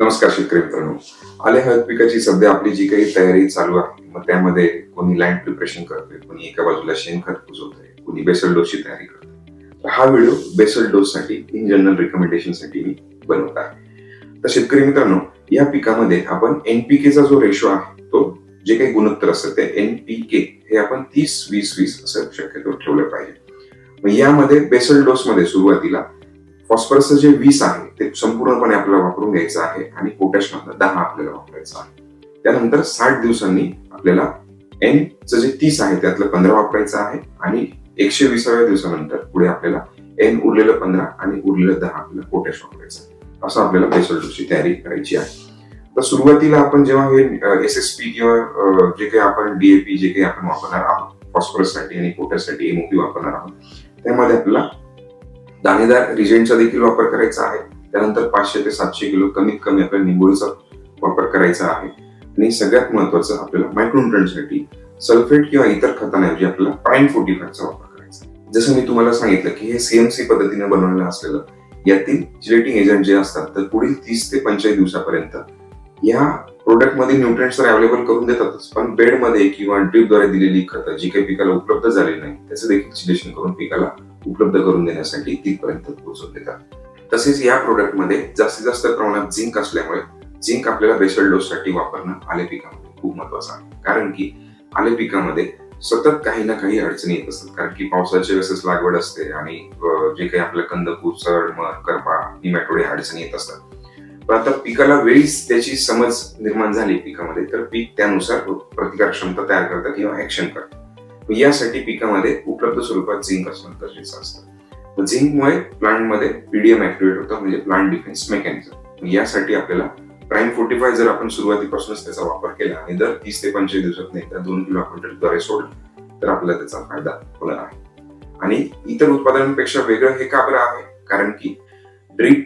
नमस्कार शेतकरी मित्रांनो. आले हळद पिकाची सध्या आपली जी काही तयारी चालू आहे मग त्यामध्ये कोणी लँड प्रिपरेशन करते कोणी एका बाजूला शेणखत पुजवतोय कोणी बेसल डोसची तयारी करते हा व्हिडिओ बेसल डोस साठी इन जनरल रिकमेंडेशनसाठी मी बनवत आहे. तर शेतकरी मित्रांनो या पिकामध्ये आपण एनपीकेचा जो रेशो आहे तो जे काही गुणोत्तर असतं ते एनपीके हे आपण तीस वीस वीस असं शक्यतो ठेवलं पाहिजे. मग यामध्ये बेसल डोस मध्ये सुरुवातीला फॉस्फरसचं जे वीस आहे ते संपूर्णपणे आपल्याला वापरून घ्यायचं आहे आणि पोटॅश मधलं दहा आपल्याला वापरायचं आहे. त्यानंतर साठ दिवसांनी आपल्याला एन च जे तीस आहे त्यातलं पंधरा वापरायचं आहे आणि एकशे विसाव्या दिवसानंतर पुढे आपल्याला एन उरलेलं पंधरा आणि उरलेलं दहा आपल्याला पोटॅश वापरायचं आहे. असं आपल्याला बेसल डोसची तयारी करायची आहे. तर सुरुवातीला आपण जेव्हा हे एस एस पी किंवा जे काही आपण डीएपी जे काही आपण वापरणार आहोत फॉस्फरससाठी आणि पोटॅशसाठी एमओपी वापरणार आहोत त्यामध्ये आपल्याला दाणेदार रिजेंटचा देखील वापर करायचा आहे. त्यानंतर पाचशे ते सातशे किलो कमीत कमी आपल्याला निंबोळीचा वापर करायचा आहे. आणि सगळ्यात महत्वाचं आपल्याला मायक्रोन्यूट्रंटसाठी सल्फेट किंवा इतर खतांऐवजी आपल्याला प्राईम फोर्टी वापर करायचा जसं मी तुम्हाला सांगितलं की हे सीएमसी पद्धतीने बनवलेलं असलेलं यातील जिलेटिंग एजंट जे असतात तर पुढील तीस ते पंचेचाळीस दिवसापर्यंत या प्रोडक्टमध्ये न्यूट्रिएंट्स तर अवेलेबल करून देतातच पण बेडमध्ये किंवा ड्रीपद्वारे दिलेली खतं जी काही पिकाला उपलब्ध झालेली नाही त्याचं देखील सिलेक्शन करून पिकाला उपलब्ध करून देण्यासाठी तिथपर्यंत पोहोचवून देतात. तसेच या प्रोडक्टमध्ये जास्तीत जास्त प्रमाणात झिंक असल्यामुळे झिंक आपल्याला बेसल डोस साठी वापरणं आले पिकामध्ये खूप महत्वाचं आहे. कारण की आले पिकामध्ये सतत काही ना काही अडचणी येत असतात. कारण की पावसाच्या वेळेस लागवड असते आणि जे काही आपलं कंदकूर चढ करपा निमॅटोड या अडचणी येत असतात. पण आता पिकाला वेळीच त्याची समज निर्माण झाली पिकामध्ये तर पीक त्यानुसार प्रतिकार क्षमता तयार करतं किंवा ऍक्शन करतं. यासाठी पिकामध्ये उपलब्ध स्वरूपात झिंक असणं गरजेचं असतं. झिंकमुळे प्लांटमध्ये पीडीएम ऍक्टिव्हेट होतं म्हणजे प्लांट डिफेन्स मेकॅनिझम. यासाठी आपल्याला प्राईम फोर्टी फाय जर आपण सुरुवातीपासूनच त्याचा वापर केला आणि दर तीस ते पंचवीस दिवसात तर दोन किलो आपण ड्रिपद्वारे सोडलं तर आपल्याला त्याचा फायदा होणार आहे. आणि इतर उत्पादनांपेक्षा वेगळं हे का बरं आहे? कारण की ड्रिप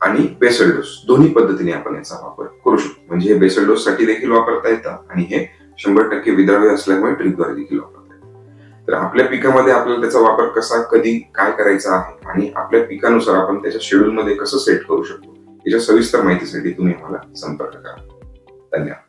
आणि बेसल डोस दोन्ही पद्धतीने आपण याचा वापर करू शकतो. म्हणजे हे बेसल डोस साठी देखील वापरता येतं आणि हे शंभर टक्के विद्राव्य असल्यामुळे ड्रिपद्वारे देखील वापर तर आपल्या पिकामध्ये आपल्याला त्याचा वापर कसा कधी काय करायचा आहे आणि आपल्या पिकानुसार आपण त्याच्या शेड्यूल मध्ये कसं सेट करू शकतो याच्या सविस्तर माहितीसाठी तुम्ही आम्हाला संपर्क करा. धन्यवाद.